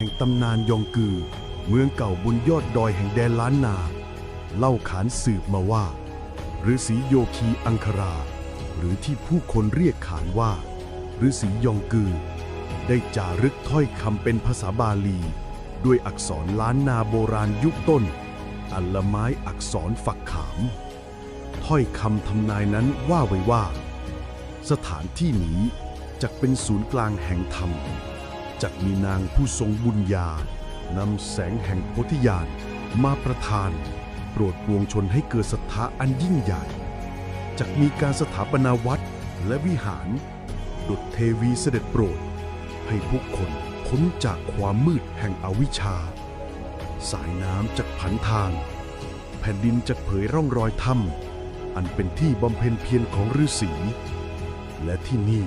แห่งตำนานยองกือ เมืองเก่าบนยอดดอยแห่งแดนล้านนา เล่าขานสืบมาว่าฤาษีโยคีอังครา หรือที่ผู้คนเรียกขานว่าฤาษียองกือ ได้จารึกถ้อยคำเป็นภาษาบาลี ด้วยอักษรล้านนาโบราณยุคต้น อัลละไม้อักษรฝักขาม ถ้อยคำทำนายนั้นว่าไว้ว่า สถานที่นี้จะเป็นศูนย์กลางแห่งธรรม จักมีนางผู้ทรงบุญญานำแสงแห่งโพธิญาณมาประทาน โปรดปวงชนให้เกิดศรัทธาอันยิ่งใหญ่จักมีการสถาปนาวัดและวิหาร ดุจเทวีเสด็จโปรด ให้ผู้คนพ้นจากความมืดแห่งอวิชชา สายน้ำจากผันทาง แผ่นดินจากเผยร่องรอยถ้ำอันเป็นที่บำเพ็ญเพียรของฤาษีและที่นี่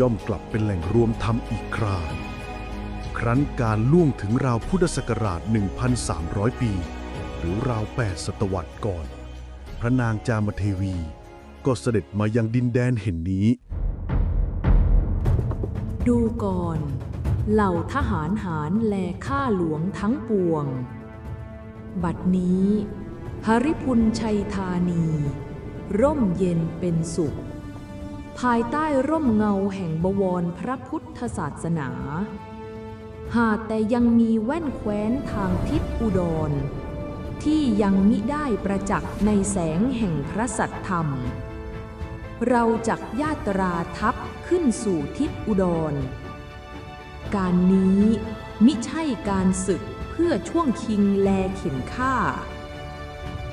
ย่อมกลับเป็นแหล่งรวมธรรมอีกครา ครั้นการล่วงถึงราวพุทธศักราช 1,300 ปี หรือราว 8 ศตวรรษก่อน พระนางจามเทวี ก็เสด็จมายังดินแดนแห่งนี้ ดูก่อน เหล่าทหารหารแลข้าหลวงทั้งปวง บัดนี้หริพุนชัยธานี ร่มเย็นเป็นสุข ภายใต้ร่มเงาแห่งบวรพระพุทธศาสนา หากแต่ยังมีแว่นแคว้นทางทิศอุดร ที่ยังมิได้ประจักษ์ในแสงแห่งพระสัตธรรม เราจักญาตราทัพขึ้นสู่ทิศอุดร การนี้มิใช่การศึกเพื่อช่วงชิงแลเข็นฆ่า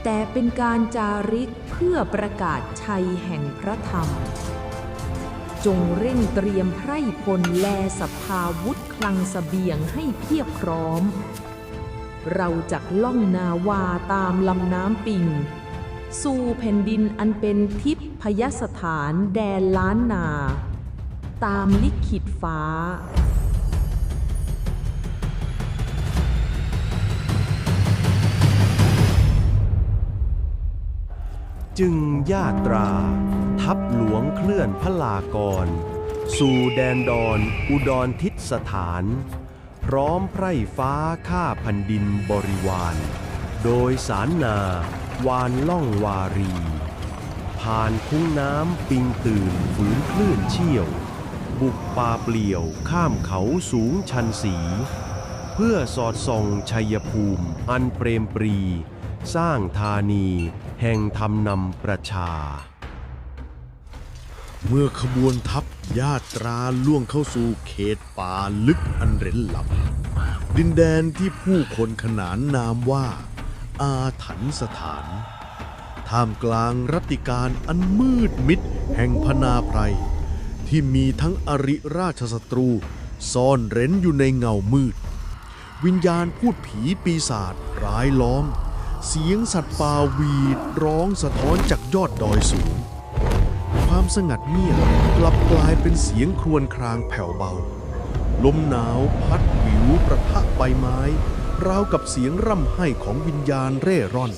แต่เป็นการจาริกเพื่อประกาศชัยแห่งพระธรรม จงเร่งเตรียมไพร่พลแลสภาวุธคลังสเสบียงให้เพียบพร้อม เราจักล่องนาวาตามลำน้ำปิง สู่แผ่นดินอันเป็นทิพยสถานแดนล้านนา ตามลิขิตฟ้า จึงญาตรา ทัพหลวงเคลื่อนพระลากร สู่แดนดอนอุดรทิศสถาน พร้อมไพร่ฟ้าข้าแผ่นดินบริวาร โดยสารนาวานล่องวารี ผ่านคุ้งน้ำปิงตื่นฝืนคลื่นเชี่ยว บุกป่าเปลี่ยวข้ามเขาสูงชันสี เพื่อสอดส่องชัยภูมิอันเปรมปรี สร้างธานีแห่งธรรมนำประชา เมื่อขบวนทัพญาตราล่วงเข้าสู่เขตป่าลึกอันเร้นลับ ดินแดนที่ผู้คนขนานนามว่า อาถรรพ์สถาน ท่ามกลางรัตติการอันมืดมิดแห่งพนาไพรที่มีทั้งอริราชศัตรูซ่อนเร้นอยู่ในเงามืด วิญญาณพูดผีปีศาจร้ายล้อม เสียงสัตว์ป่าหวีดร้องสะท้อนจากยอดดอยสูง ความสงัดเงียบกลับกลายเป็นเสียงครวญครางแผ่วเบา ลมหนาวพัดวิวประทะใบไม้ราวกับเสียงร่ำไห้ของวิญญาณเร่ร่อน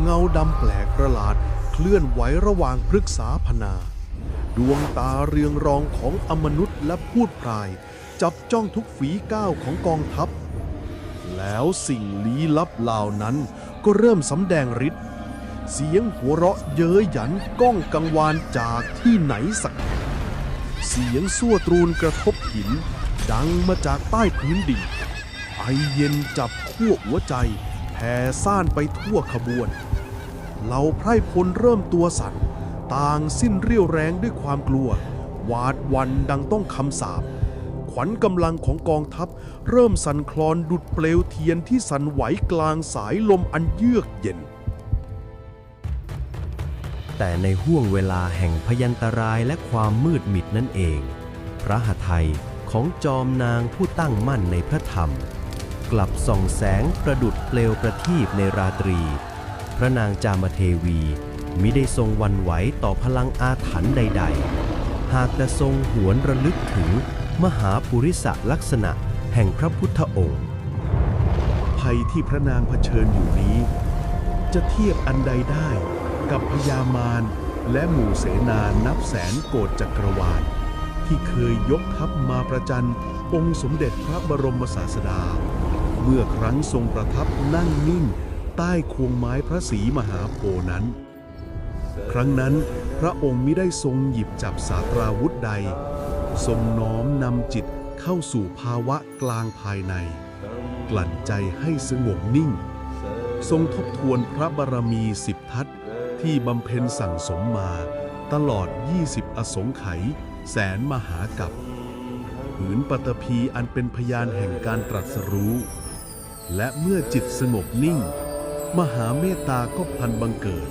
เงาดำแปลกประหลาดเคลื่อนไหวระหว่างพฤกษาพนา ดวงตาเรืองรองของอมนุษย์และพูดพราย จับจ้องทุกฝีก้าวของกองทัพ แล้วสิ่งลี้ลับเหล่านั้น ก็เริ่มสำแดงฤทธิ์เสียงหัวเราะเย้ยหยันก้องกังวานจากที่ไหนสักแห่งเสียงสั่วตรูนกระทบหิน ดังมาจากใต้พื้นดิน ไอเย็นจับขั้วหัวใจแผ่ซ่านไปทั่วขบวน เหล่าไพร่พลเริ่มตัวสั่น ต่างสิ้นเรี่ยวแรงด้วยความกลัว หวาดวันดังต้องคำสาป ขวัญกำลังของกองทัพ เริ่มสั่นคลอนดุดเปลวเทียนที่สั่นไหวกลางสายลมอันเยือกเย็น แต่ในห่วงเวลาแห่งพยันตรายและความมืดมิดนั่นเอง พระหทัยของจอมนางผู้ตั้งมั่นในพระธรรม กลับส่องแสงประดุดเปลวประทีปในราตรี พระนางจามเทวีมิได้ทรงวันไหวต่อพลังอาถรรพ์ใด ๆ หากแต่ทรงหวนระลึกถึง มหาปุริสลักษณะแห่งพระพุทธองค์ ภัยที่พระนางเผชิญอยู่นี้ จะเทียบอันใดได้กับพญามารและหมู่เสนานับแสนโกดจักรวาล ที่เคยยกทัพมาประจันองค์สมเด็จพระบรมศาสดา เมื่อครั้งทรงประทับนั่งนิ่ง ใต้ควงไม้พระศรีมหาโพธิ์นั้น ครั้งนั้นพระองค์มิได้ทรงหยิบจับสาตราวุธใด ทรงน้อมนำจิตเข้าสู่ภาวะกลางภายใน กลั่นใจให้สงบนิ่ง ทรงทบทวนพระบารมีสิบทัศที่บำเพ็ญสั่งสมมาตลอด 20 อสงไขยแสนมหากับผืนปฐพีอันเป็นพยานแห่งการตรัสรู้ และเมื่อจิตสงบนิ่ง มหาเมตตาก็พันบังเกิด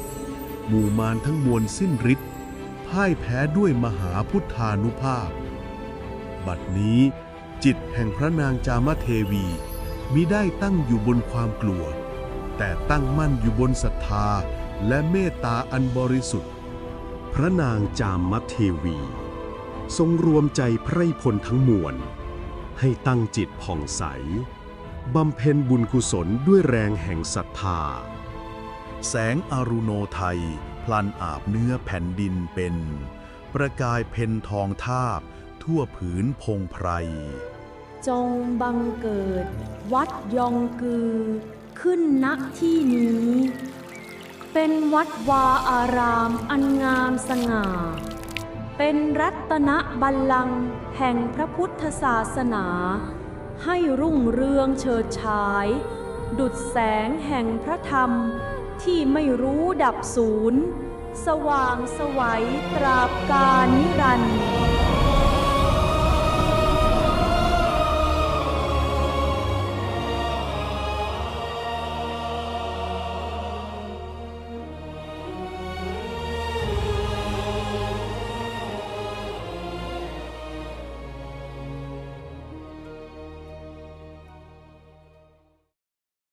หมู่มารทั้งมวลสิ้นฤทธิ์พ่ายแพ้ด้วยมหาพุทธานุภาพ บัดนี้ จิตแห่งพระนางจามเทวีมิได้ตั้งอยู่บนความกลัว แต่ตั้งมั่นอยู่บนศรัทธาและเมตตาอันบริสุทธิ์ พระนางจามเทวี ทรงรวมใจไพร่พลทั้งมวล ให้ตั้งจิตผ่องใสบำเพ็ญบุญกุศลด้วยแรงแห่งศรัทธา แสงอรุโนไทย พลันอาบเนื้อแผ่นดินเป็น ประกายเพนทองทาบ ทั่วผืนพงไพร จงบังเกิด วัดยองกือ ขึ้นณที่นี้ เป็นวัดวาอารามอันงามสง่า เป็นรัตนบัลลังก์แห่งพระพุทธศาสนา ให้รุ่งเรืองเฉิดฉาย ดุดแสงแห่งพระธรรมที่ไม่รู้ดับศูนย์ สว่างสวัยตราบกาลนิรันดร์